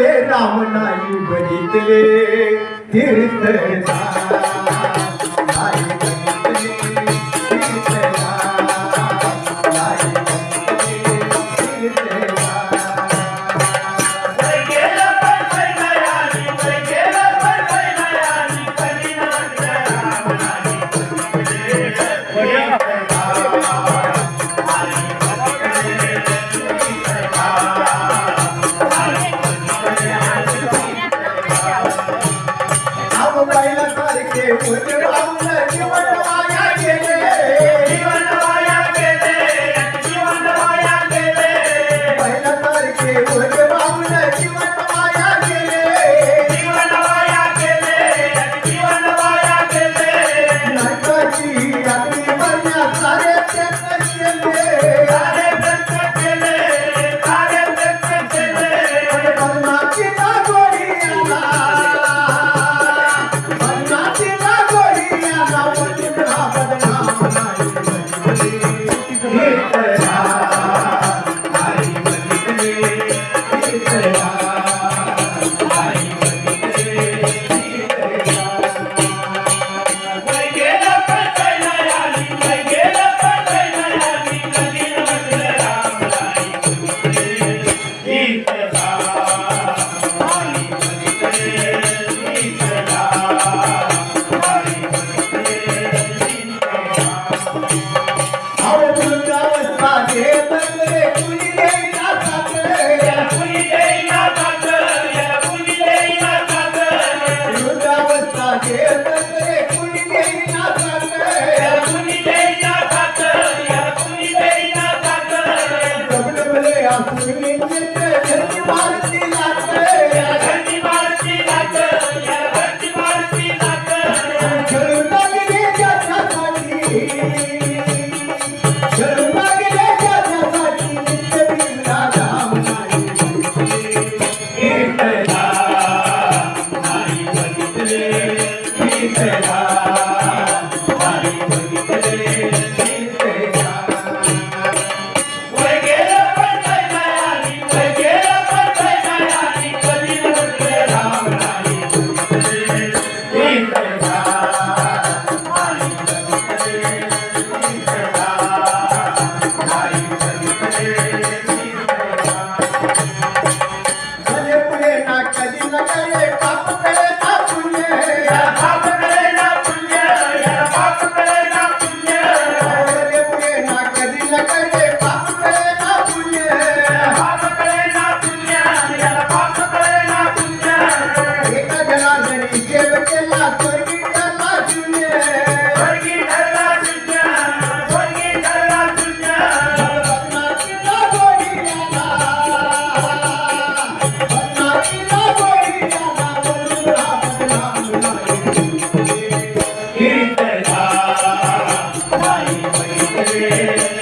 राम नाही बघितले तीर्थ बैल करके Yeah. Yeah. 说邓。রে